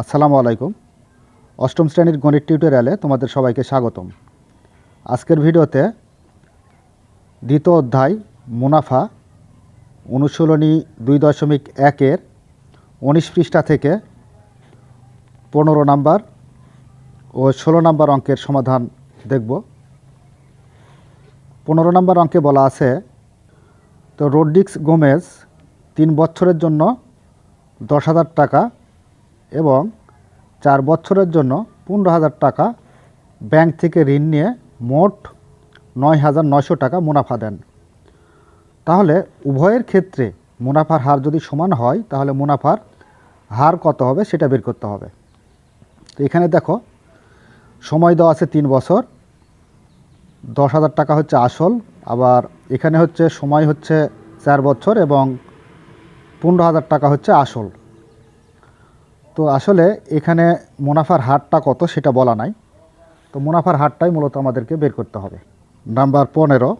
আসসালামু আলাইকুম। অষ্টম শ্রেণির গণিত টিউটোরিয়ালে তোমাদের সবাইকে স্বাগতম। আজকের ভিডিওতে দ্বিতীয় অধ্যায় মুনাফা অনুশীলনী দুই দশমিক একের উনিশ পৃষ্ঠা থেকে পনেরো নাম্বার ও ষোলো নাম্বার অঙ্কের সমাধান দেখব। পনেরো নাম্বার অঙ্কে বলা আছে, তো রোড্রিক্স গোমেজ তিন বছরের জন্য দশ হাজার টাকা এবং চার বছরের জন্য পনেরো হাজার টাকা ব্যাংক থেকে ঋণ নিয়ে মোট নয় হাজার নয়শো টাকা মুনাফা দেন। তাহলে উভয়ের ক্ষেত্রে মুনাফার হার যদি সমান হয়, তাহলে মুনাফার হার কত হবে সেটা বের করতে হবে। তো এখানে দেখো, সময় দেওয়া আছে তিন বছর, দশ হাজার টাকা হচ্ছে আসল, আবার এখানে হচ্ছে সময় হচ্ছে চার বছর এবং পনেরো হাজার টাকা হচ্ছে আসল। তো আসলে এখানে মুনাফার হারটা কত সেটা বলা নাই। তো মুনাফার হারটাই মূলত আমাদেরকে বের করতে হবে। নাম্বার পনেরো,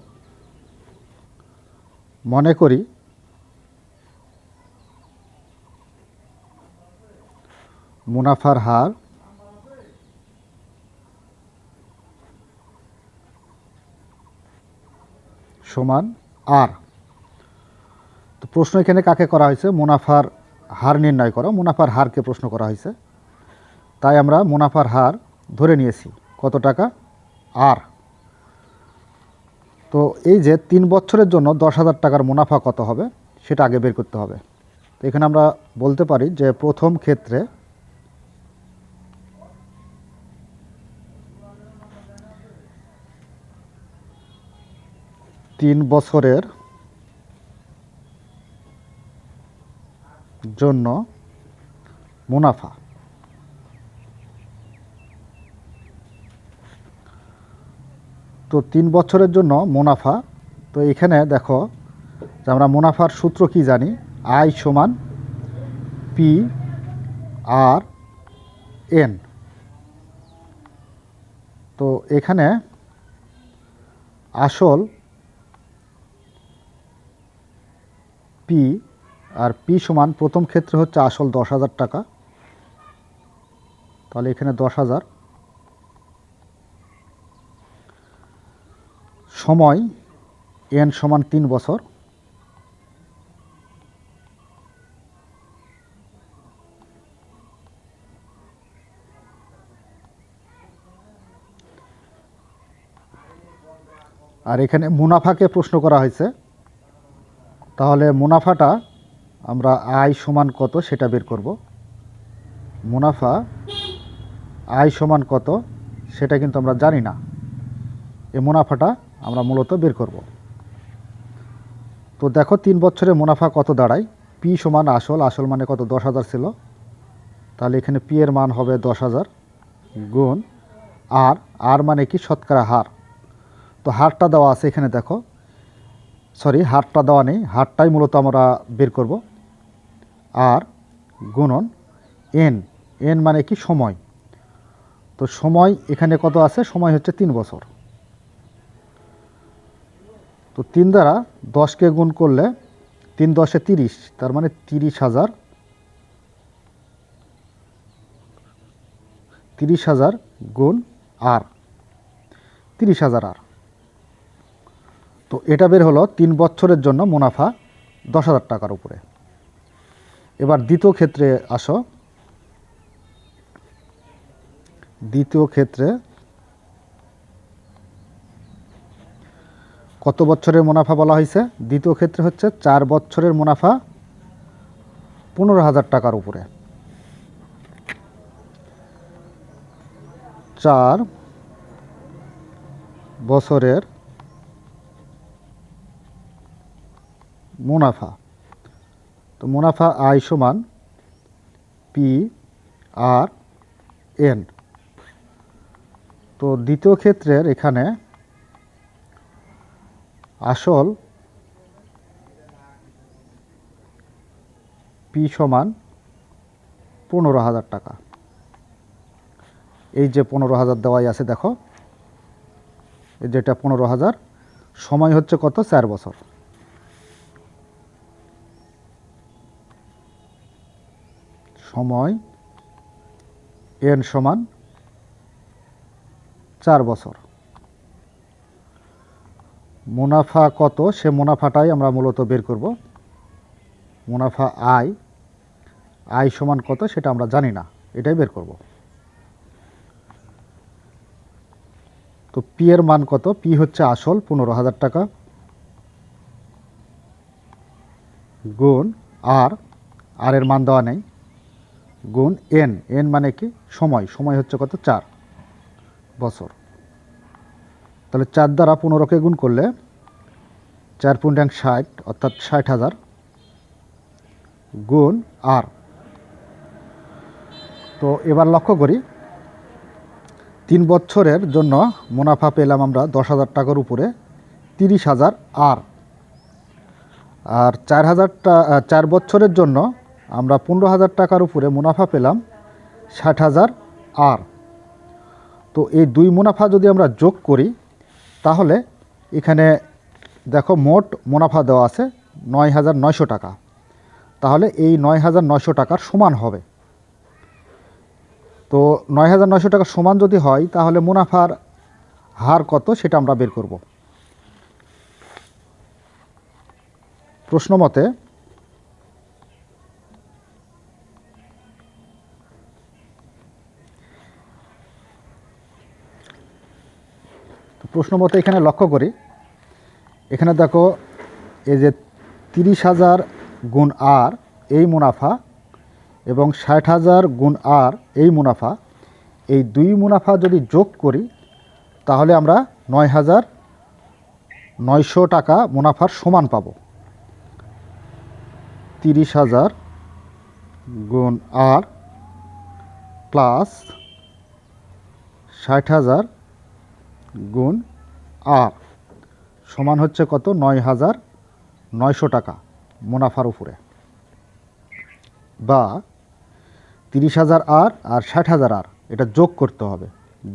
মনে করি মুনাফার হার সমান আর। তো প্রশ্ন এখানে কাকে করা হয়েছে? মুনাফার হার নির্ণয় করো, মুনাফার হারকে প্রশ্ন করা হয়েছে। তাই আমরা মুনাফার হার ধরে নিয়েছি। কত টাকা? আর। তো এই যে তিন বছরের জন্য দশ হাজার টাকার মুনাফা কত হবে, সেটা আগে বের করতে হবে। তো এখানে আমরা বলতে পারি যে প্রথম ক্ষেত্রে তিন বছরের জন্য মুনাফা। তো তিন বছরের জন্য মুনাফা। তো এখানে দেখো যে আমরা মুনাফার সূত্র কি জানি? আই সমান পি আর এন। তো এখানে আসল পি আর পি সমান প্রথম ক্ষেত্রে হচ্ছে আসল দশ হাজার টাকা। তাহলে এখানে দশ হাজার। সময় এন সমান তিন বছর। আর এখানে মুনাফাকে প্রশ্ন করা হয়েছে। তাহলে মুনাফাটা আমরা আয় সমান কত সেটা বের করব। মুনাফা আয় সমান কত সেটা কিন্তু আমরা জানি না। এই মুনাফাটা আমরা মূলত বের করব। তো দেখো তিন বছরে মুনাফা কত দাঁড়ায়? পি সমান আসল আসল মানে কত? দশ হাজার ছিল। তাহলে এখানে পি এর মান হবে দশ হাজার গুণ আর আর মানে কি? শতকরা হার। তো হারটা দেওয়া আছে এখানে দেখো। সরি, হারটা দেওয়া নেই। হারটাই মূলত আমরা বের করব। আর গুণন এন। এন মানে কি? সময়। তো সময় এখানে কত আছে? সময় হচ্ছে তিন বছর। তো তিন দ্বারা দশকে গুণ করলে তিন দশে তিরিশ, তার মানে তিরিশ হাজার তিরিশ হাজার গুণ আর, তিরিশ হাজার আর। তো এটা বের হলো তিন বছরের জন্য মুনাফা দশ হাজার টাকার উপরে। এবার দ্বিতীয় ক্ষেত্রে আসো। দ্বিতীয় ক্ষেত্রে কত বছরের মুনাফা বলা হয়েছে? দ্বিতীয় ক্ষেত্রে হচ্ছে চার বছরের মুনাফা পনেরো হাজার টাকার উপরে। চার বছরের মুনাফা তো মুনাফা আয় সমান পি আর এন। তো দ্বিতীয় ক্ষেত্রের এখানে আসল পি সমান পনেরো হাজার টাকা। এই যে পনেরো হাজার দেওয়াই আছে, দেখো, এই যেটা পনেরো হাজার, সময় হচ্ছে কত? চার বছর। সময় এন সমান চার বছর। মুনাফা কত? সে মুনাফাটাই আমরা মূলত বের করব। মুনাফা আয় আয় সমান কত সেটা আমরা জানি না, এটাই বের করব। তো পি এর মান কত? পি হচ্ছে আসল, পনেরো হাজার টাকা। গুণ আর আর এর মান দেওয়া নেই। গুণ এন এন মানে কি? সময়। সময় হচ্ছে কত? চার। বছর। তাহলে চার দ্বারা পনেরোকে গুণ করলে চার পয়েন্ট ষাট, অর্থাৎ ষাট হাজার গুণ আর তো এবার লক্ষ্য করি, তিন বছরের জন্য মুনাফা পেলাম আমরা দশ হাজার টাকার উপরে, তিরিশ হাজার আর আর চার হাজার চার বছরের জন্য আমরা পনেরো হাজার টাকার উপরে মুনাফা পেলাম ষাট হাজার আর। তো এই দুই মুনাফা যদি আমরা যোগ করি, তাহলে এখানে দেখো মোট মুনাফা দেওয়া আছে নয় হাজার নয়শো টাকা। তাহলে এই নয় হাজার নয়শো টাকার সমান হবে। তো নয় হাজার নয়শো টাকা সমান যদি হয়, তাহলে মুনাফার হার কত সেটা আমরা বের করব। প্রশ্ন মতে তো প্রশ্ন মতে এখানে লক্ষ্য করি। এখানে দেখো, এই যে তিরিশ হাজার গুণ আর, এই মুনাফা, এবং ষাট হাজার গুণ আর, এই মুনাফা। এই দুই মুনাফা যদি যোগ করি, তাহলে আমরা নয় হাজার নয়শো টাকা মুনাফার সমান পাব। তিরিশ হাজার গুণ আর প্লাস ষাট হাজার গুণ আর সমান হচ্ছে কত? নয় হাজার নয়শো টাকা মুনাফার উপরে। বা তিরিশ হাজার আর আর ষাট হাজার আর, এটা যোগ করতে হবে।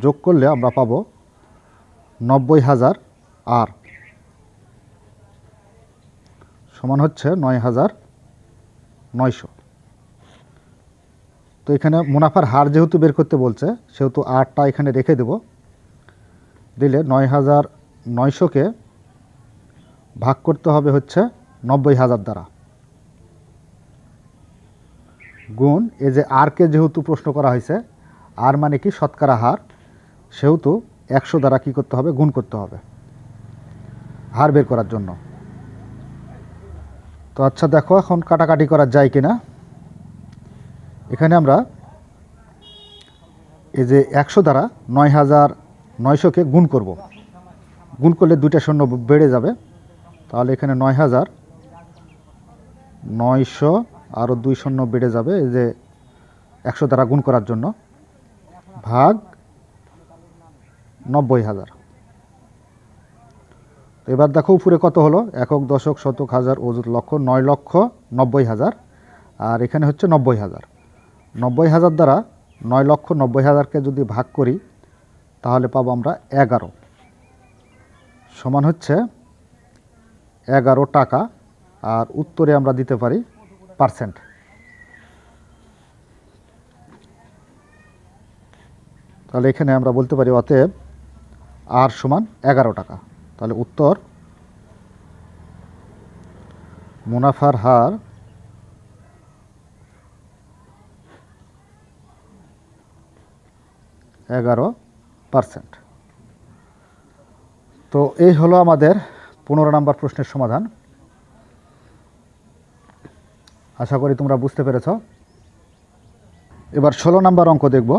যোগ করলে আমরা পাবো নব্বই হাজার আর। সমান হচ্ছে নয় হাজার নয়শো। তো এখানে মুনাফার হার যেহেতু বের করতে বলছে, সেহেতু আটটা এখানে রেখে দেব। দিলে নয় হাজার নয়শোকে ভাগ করতে হবে হচ্ছে নব্বই হাজার দ্বারা। গুণ এই যে আরকে যেহেতু প্রশ্ন করা হয়েছে, আর মানে কি শতকরা হার, সেহেতু একশো দ্বারা কী করতে হবে? গুণ করতে হবে। হার বের করার জন্য। তো আচ্ছা দেখো এখন কাটাকাটি করা যায় কিনা। এখানে আমরা এই যে একশো দ্বারা নয় হাজার নয়শোকে গুণ করব। গুণ করলে দুইটা শূন্য বেড়ে যাবে। তাহলে এখানে নয় হাজার নয়শো আরও দুই শূন্য বেড়ে যাবে এই যে একশো দ্বারা গুণ করার জন্য। ভাগ নব্বই হাজার। তো এবার দেখো উপরে কত হলো? একক, দশক, শতক, হাজার ওজুর লক্ষ, নয় লক্ষ, নব্বই হাজার। আর এখানে হচ্ছে নব্বই হাজার। নব্বই হাজার দ্বারা নয় লক্ষ নব্বই হাজারকে যদি ভাগ করি তাহলে পাবো আমরা এগারো। সমান হচ্ছে এগারো টাকা, আর উত্তরে আমরা দিতে পারি পার্সেন্ট। তাহলে এখানে আমরা বলতে পারি অতএব আর সমান এগারো টাকা। তাহলে উত্তর, মুনাফার হার এগারো পার্সেন্ট। তো এই হলো আমাদের পনেরো নম্বর প্রশ্নের সমাধান। আশা করি তোমরা বুঝতে পেরেছ। এবার ষোলো নম্বর অঙ্ক দেখব।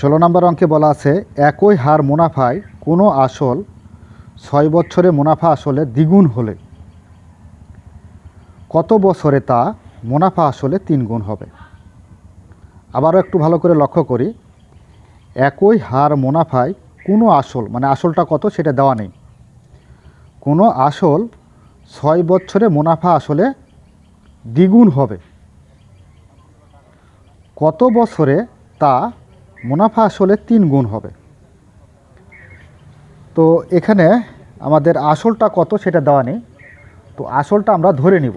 ষোলো নম্বর অঙ্কে বলা আছে, একই হার মুনাফায় কোনো আসল ছয় বছরে মুনাফা আসলে দ্বিগুণ হলে। কত বছরে তা মুনাফা আসলে তিন গুণ হবে? আবারও একটু ভালো করে লক্ষ্য করি। একই হার মুনাফায় কোনো আসল মানে আসলটা কত সেটা দেওয়া নেই। কোনো আসল ছয় বছরে মুনাফা আসলে দ্বিগুণ হবে। কত বছরে তা মুনাফা আসলে তিন গুণ হবে। তো এখানে আমাদের আসলটা কত সেটা দেওয়া নেই। তো আসলটা আমরা ধরে নিব।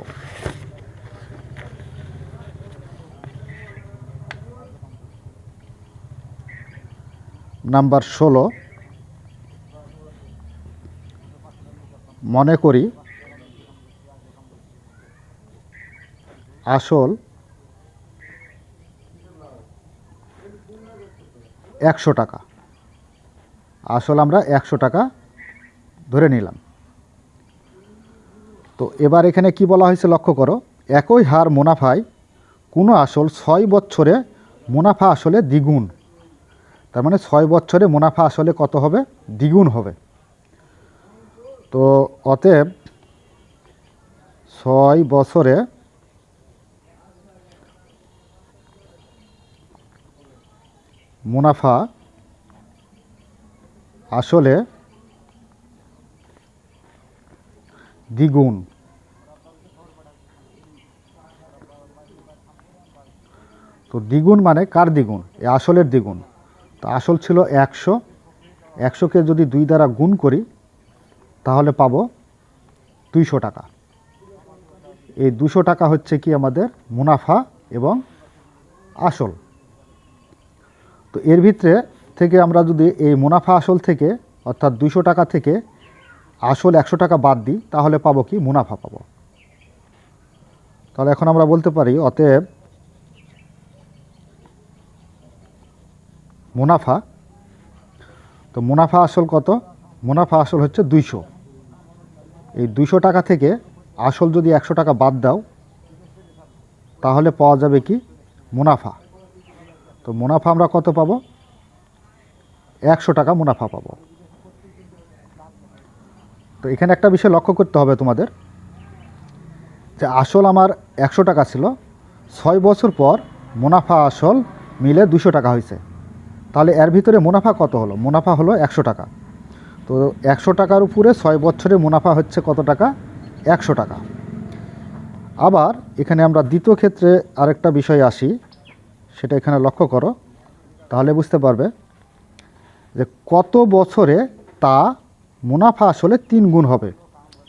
নাম্বার ষোলো। মনে করি আসল একশো টাকা। আসল আমরা একশো টাকা ধরে নিলাম। তো এবার এখানে কি বলা হয়েছে লক্ষ্য করো, একই হার মুনাফায় কোনো আসল ছয় বছরে মুনাফা আসলে দ্বিগুণ। তার মানে ছয় বছরে মুনাফা আসলে কত হবে? দ্বিগুণ হবে। তো অতএব ছয় বছরে মুনাফা আসলে দ্বিগুণ। তো দ্বিগুণ মানে কার দ্বিগুণ? এ আসলের দ্বিগুণ। তো আসল ছিল একশো। একশোকে যদি দুই দ্বারা গুণ করি, তাহলে পাবো দুইশো টাকা। এই দুশো টাকা হচ্ছে কি আমাদের মুনাফা এবং আসল। তো এর ভিতরে থেকে আমরা যদি এই মুনাফা আসল থেকে, অর্থাৎ দুশো টাকা থেকে আসল একশো টাকা বাদ দিই, তাহলে পাবো কি মুনাফা পাবো। তাহলে এখন আমরা বলতে পারি, অতএব মুনাফা। তো মুনাফা আসল কত? মুনাফা আসল হচ্ছে দুইশো। এই দুইশো টাকা থেকে আসল যদি একশো টাকা বাদ দাও, তাহলে পাওয়া যাবে কি? মুনাফা। তো মুনাফা আমরা কত পাবো? একশো টাকা মুনাফা পাবো। তো এখানে একটা বিষয় লক্ষ্য করতে হবে তোমাদের, যে আসল আমার একশো টাকা ছিল, ছয় বছর পর মুনাফা আসল মিলে দুশো টাকা হয়েছে। তাহলে এর ভিতরে মুনাফা কত হলো? মুনাফা হলো একশো টাকা। তো একশো টাকার উপরে ছয় বছরে মুনাফা হচ্ছে কত টাকা? একশো টাকা। আবার এখানে আমরা দ্বিতীয় ক্ষেত্রে আরেকটা বিষয় আসি, সেটা এখানে লক্ষ্য করো। তাহলে বুঝতে পারবে যে কত বছরে তা মুনাফা আসলে তিন গুণ হবে।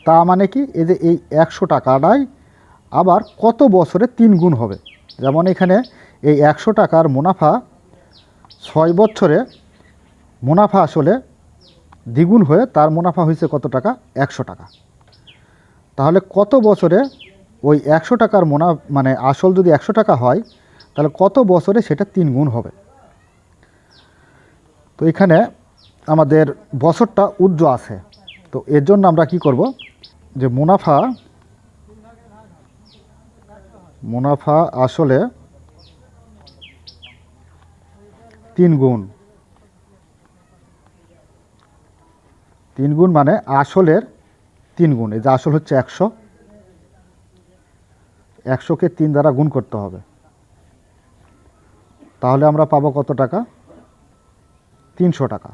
তা মানে কি? এই যে এই একশো টাকাটাই আবার কত বছরে তিন গুণ হবে? যেমন এখানে এই একশো টাকার মুনাফা ছয় বছরে মুনাফা আসলে দ্বিগুণ হয়ে তার মুনাফা হয়েছে কত টাকা? একশো টাকা। তাহলে কত বছরে ওই একশো টাকার মুনা মানে আসল যদি একশো টাকা হয়, তাহলে কত বছরে সেটা তিন গুণ হবে? তো এখানে আমাদের বছরটা উজ্জ্ব আছে। তো এর জন্য আমরা কি করব? যে মুনাফা মুনাফা আসলে তিন গুণ। তিন গুণ মানে আসলের তিন গুণ। এই যে আসল হচ্ছে একশো। একশোকে তিন দ্বারা গুণ করতে হবে। তাহলে আমরা পাবো কত টাকা? তিনশো টাকা।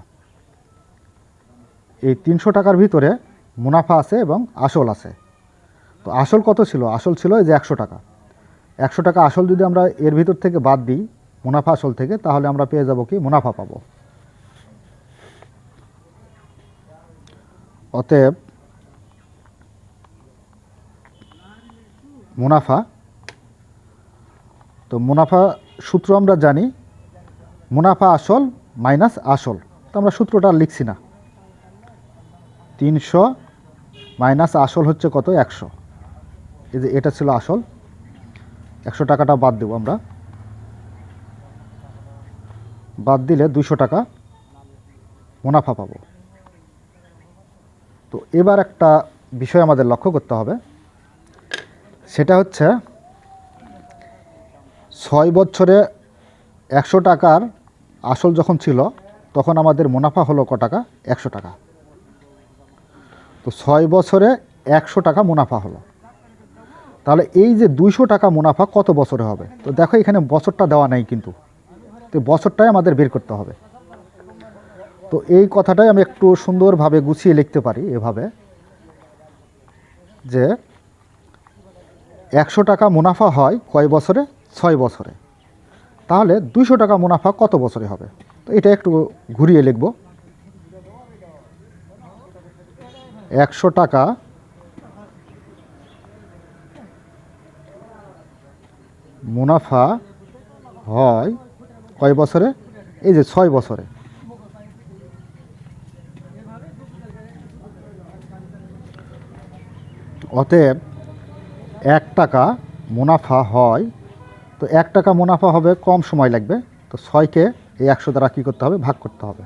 এই তিনশো টাকার ভিতরে মুনাফা আছে এবং আসল আছে। তো আসল কত ছিল? আসল ছিল এই যে একশো টাকা। একশো টাকা আসল যদি আমরা এর ভিতর থেকে বাদ দিই মুনাফা আসল থেকে, তাহলে আমরা পেয়ে যাব কি? মুনাফা পাবো। অতএব মুনাফা, তো মুনাফা সূত্র আমরা জানি, মুনাফা আসল মাইনাস আসল। তো আমরা সূত্রটা লিখছি না। তিনশো মাইনাস আসল হচ্ছে কত? একশো। এই যে এটা ছিল আসল। একশো টাকাটা বাদ দেবো আমরা। বাদ দিলে দুশো টাকা মুনাফা পাবো। তো এবার একটা বিষয় আমাদের লক্ষ্য করতে হবে। সেটা হচ্ছে ছয় বছরে একশো টাকার আসল যখন ছিল, তখন আমাদের মুনাফা হলো ক টাকা? একশো টাকা। তো ছয় বছরে একশো টাকা মুনাফা হলো। তাহলে এই যে দুইশো টাকা মুনাফা কত বছরে হবে? তো দেখো এখানে বছরটা দেওয়া নাই কিন্তু। তো বছরটাই আমাদের বের করতে হবে। তো এই কথাটাই আমি একটু সুন্দরভাবে গুছিয়ে লিখতে পারি এভাবে, যে একশো টাকা মুনাফা হয় কয় বছরে? ছয় বছরে। তাহলে দুইশো টাকা মুনাফা কত বছরে হবে? তো এটা একটু ঘুরিয়ে লিখব। একশো টাকা মুনাফা হয় কয় বছরে? এই যে ছয় বছরে। অতএব এক টাকা মুনাফা হয়, তো এক টাকা মুনাফা হবে কম সময় লাগবে, তো ছয়কে এই একশো দ্বারা কী করতে হবে? ভাগ করতে হবে।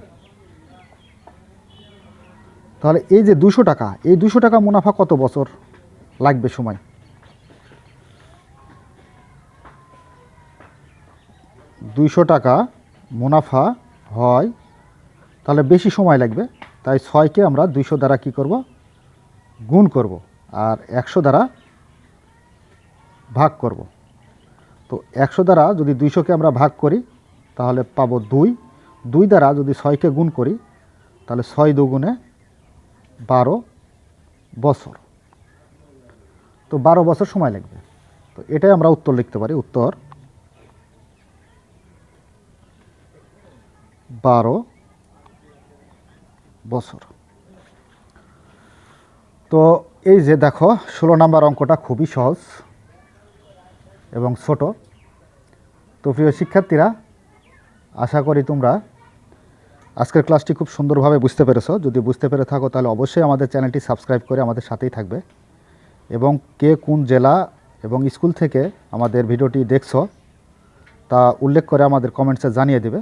তাহলে এই যে দুশো টাকা, এই দুশো টাকা মুনাফা কত বছর লাগবে সময়? দুইশো টাকা মুনাফা হয়, তাহলে বেশি সময় লাগবে। তাই ছয়কে আমরা দুইশো দ্বারা কি করব? গুণ করব আর একশো দ্বারা ভাগ করব। তো একশো দ্বারা যদি দুইশোকে আমরা ভাগ করি, তাহলে পাব দুই। দুই দ্বারা যদি ছয়কে গুণ করি, তাহলে ছয় দুগুণে বারো বছর। তো বারো বছর সময় লাগবে। তো এটাই আমরা উত্তর লিখতে পারি। উত্তর বারো বছর। তো এই যে দেখো, ষোলো নাম্বার অঙ্কটা খুবই সহজ এবং ছোট। তো প্রিয় শিক্ষার্থীরা, আশা করি তোমরা আজকের ক্লাসটি খুব সুন্দরভাবে বুঝতে পেরেছ। যদি বুঝতে পেরে থাকো, তাহলে অবশ্যই আমাদের চ্যানেলটি সাবস্ক্রাইব করে আমাদের সাথেই থাকবে। এবং কে কোন জেলা এবং স্কুল থেকে আমাদের ভিডিওটি দেখছ, তা উল্লেখ করে আমাদের কমেন্টসে জানিয়ে দেবে।